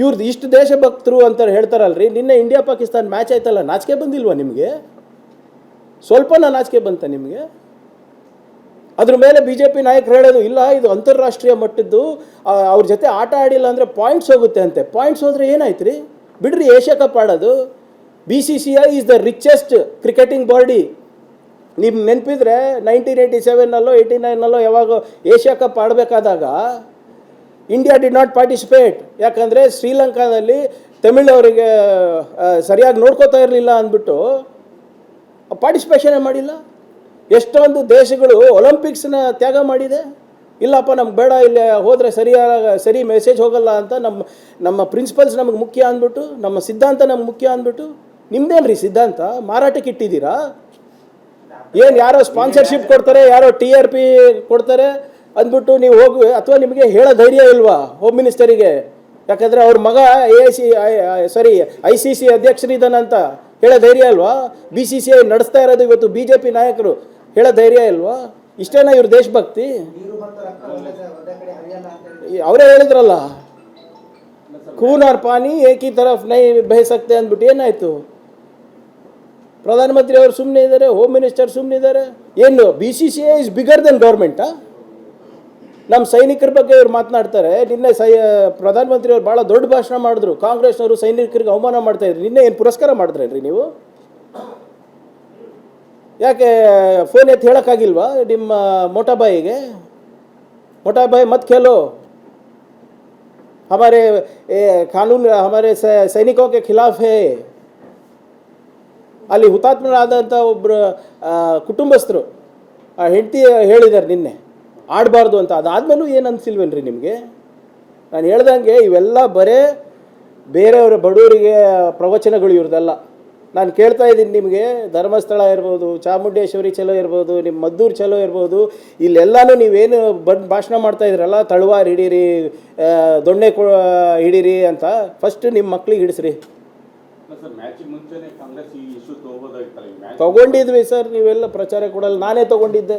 ಇವ್ರದ್ದು ಇಷ್ಟು ದೇಶಭಕ್ತರು ಅಂತ ಹೇಳ್ತಾರಲ್ರಿ, ನಿನ್ನೆ ಇಂಡಿಯಾ ಪಾಕಿಸ್ತಾನ ಮ್ಯಾಚ್ ಆಯ್ತಲ್ಲ, ನಾಚಿಕೆ ಬಂದಿಲ್ವಾ ನಿಮಗೆ? ಸ್ವಲ್ಪನ ನಾಚಿಕೆ ಬಂತ ನಿಮಗೆ? ಅದ್ರ ಮೇಲೆ ಬಿ ಜೆ ಪಿ ನಾಯಕರು ಹೇಳೋದು, ಇಲ್ಲ, ಇದು ಅಂತಾರಾಷ್ಟ್ರೀಯ ಮಟ್ಟದ್ದು ಅವ್ರ ಜೊತೆ ಆಟ ಆಡಿಲ್ಲ ಅಂದರೆ ಪಾಯಿಂಟ್ಸ್ ಹೋಗುತ್ತೆ ಅಂತೆ. ಪಾಯಿಂಟ್ಸ್ ಹೋದ್ರೆ ಏನಾಯ್ತು ಬಿಡ್ರಿ, ಏಷ್ಯಾ ಕಪ್ ಆಡೋದು. B C C I is the richest cricketing body ನಿಮ್ಮ ನೆನಪಿದ್ರೆ ನೈನ್ಟೀನ್ ಏಯ್ಟಿ ಸೆವೆನ್ನಲ್ಲೋ ಏಯ್ಟಿ ನೈನಲ್ಲೋ ಯಾವಾಗ ಏಷ್ಯಾ ಕಪ್ ಆಡಬೇಕಾದಾಗ ಇಂಡಿಯಾ ಡಿ ನಾಟ್ ಪಾರ್ಟಿಸಿಪೇಟ್ ಯಾಕಂದರೆ ಶ್ರೀಲಂಕಾದಲ್ಲಿ ತಮಿಳವರಿಗೆ ಸರಿಯಾಗಿ ನೋಡ್ಕೋತಾ ಇರಲಿಲ್ಲ ಅಂದ್ಬಿಟ್ಟು ಪಾರ್ಟಿಸಿಪೇಷನೇ ಮಾಡಿಲ್ಲ? ಎಷ್ಟೊಂದು ದೇಶಗಳು ಒಲಿಂಪಿಕ್ಸ್ನ ತ್ಯಾಗ ಮಾಡಿದೆ? ಇಲ್ಲಪ್ಪ, ನಮ್ಗೆ ಬೇಡ, ಇಲ್ಲಿ ಹೋದರೆ ಸರಿಯಾದ ಸರಿ ಮೆಸೇಜ್ ಹೋಗಲ್ಲ ಅಂತ ನಮ್ಮ ನಮ್ಮ ಪ್ರಿನ್ಸಿಪಲ್ಸ್ ನಮಗೆ ಮುಖ್ಯ ಅಂದ್ಬಿಟ್ಟು, ನಮ್ಮ ಸಿದ್ಧಾಂತ ನಮ್ಗೆ ಮುಖ್ಯ ಅಂದ್ಬಿಟ್ಟು, ನಿಮ್ದೇನ್ರಿ ಸಿದ್ಧಾಂತ? ಮಾರಾಟಕ್ಕೆ ಇಟ್ಟಿದ್ದೀರಾ? ಏನು ಯಾರೋ ಸ್ಪಾನ್ಸರ್ಶಿಪ್ ಕೊಡ್ತಾರೆ, ಯಾರೋ ಟಿ ಆರ್ ಪಿ ಕೊಡ್ತಾರೆ ಅಂದ್ಬಿಟ್ಟು ನೀವು ಹೋಗಿ, ಅಥವಾ ನಿಮಗೆ ಹೇಳೋ ಧೈರ್ಯ ಇಲ್ವಾ ಹೋಮ್ ಮಿನಿಸ್ಟರಿಗೆ ಯಾಕಂದರೆ ಅವ್ರ ಮಗ A I C sorry I C C ಅಧ್ಯಕ್ಷರಿದ್ದಾನಂತ ಹೇಳೋ ಧೈರ್ಯ ಅಲ್ವಾ ಬಿ ಸಿ ಸಿ ಐ ನಡೆಸ್ತಾ ಇರೋದು ಇವತ್ತು ಬಿ ಜೆ ಪಿ ನಾಯಕರು, ಹೇಳೋ ಧೈರ್ಯ ಇಲ್ವಾ? ಇಷ್ಟೇನಾ ಇವ್ರ ದೇಶಭಕ್ತಿ? ಅವರೇ ಹೇಳಿದ್ರಲ್ಲ, ಖೂನ್ ಆರ್ ಪಾನಿ, ಏಕಿ ತರಫ್ ನೈ ಬಯಸಕ್ತೆ ಅಂದ್ಬಿಟ್ಟು ಏನಾಯಿತು? ಪ್ರಧಾನಮಂತ್ರಿ ಅವರು ಸುಮ್ಮನೆ ಇದ್ದಾರೆ ಹೋಮ್ ಮಿನಿಸ್ಟರ್ ಸುಮ್ಮನೆ ಇದ್ದಾರೆ ಏನು B C C I is bigger than ಗೌರ್ಮೆಂಟಾ ನಮ್ಮ ಸೈನಿಕರ ಬಗ್ಗೆ ಇವ್ರು ಮಾತನಾಡ್ತಾರೆ ನಿನ್ನೆ ಸೈ ಪ್ರಧಾನಮಂತ್ರಿ ಅವ್ರು ಭಾಳ ದೊಡ್ಡ ಭಾಷಣ ಮಾಡಿದ್ರು ಕಾಂಗ್ರೆಸ್ನವರು ಸೈನಿಕರಿಗೆ ಅವಮಾನ ಮಾಡ್ತಾ ಇದ್ರು ನಿನ್ನೆ ಏನು ಪುರಸ್ಕಾರ ಮಾಡಿದ್ರೇನ್ರಿ ನೀವು ಯಾಕೆ ಫೋನ್ ಎತ್ತಿ ಹೇಳೋಕ್ಕಾಗಿಲ್ವಾ ನಿಮ್ಮ ಮೋಟಾಬಾಯಿಗೆ मोटा मत खेलो हमारे ए, कानून हमारे ಸ- ಸೈನಿಕೋ ಕೆ ಖಿಲಾಫ್ ಹೇ ಅಲ್ಲಿ ಹುತಾತ್ಮರಾದಂಥ ಒಬ್ಬರು ಕುಟುಂಬಸ್ಥರು ಆ ಹೆಂಡತಿ ಹೇಳಿದ್ದಾರೆ ನಿನ್ನೆ ಆಡಬಾರ್ದು ಅಂತ. ಅದಾದಮೇಲೂ ಏನು ಅನಿಸಿಲ್ವೇನ್ರಿ ನಿಮಗೆ? ನಾನು ಹೇಳ್ದಂಗೆ ಇವೆಲ್ಲ ಬರೇ ಬೇರೆಯವರ ಬಡವರಿಗೆ ಪ್ರವಚನಗಳು ಇವ್ರದ್ದೆಲ್ಲ ನಾನು ಕೇಳ್ತಾ ಇದ್ದೀನಿ ನಿಮಗೆ ಧರ್ಮಸ್ಥಳ ಇರ್ಬೋದು ಚಾಮುಂಡೇಶ್ವರಿ ಚಲೋ ಇರ್ಬೋದು ನಿಮ್ಮ ಮದ್ದೂರು ಚಲೋ ಇರ್ಬೋದು ಇಲ್ಲೆಲ್ಲನೂ ನೀವೇನು ಬಂದು ಭಾಷಣ ಮಾಡ್ತಾ ಇದ್ರಲ್ಲ ತಳುವಾರು ಹಿಡೀರಿ ದೊಣ್ಣೆ ಕೊ ಹಿಡೀರಿ ಅಂತ ಫಸ್ಟ್ ನಿಮ್ಮ ಮಕ್ಳಿಗೆ ಹಿಡಿಸ್ರಿ. ತಗೊಂಡಿದ್ವಿ ಸರ್ ನೀವೆಲ್ಲ ಪ್ರಚಾರ ಕೊಡಲ್ಲ ನಾನೇ ತಗೊಂಡಿದ್ದೆ.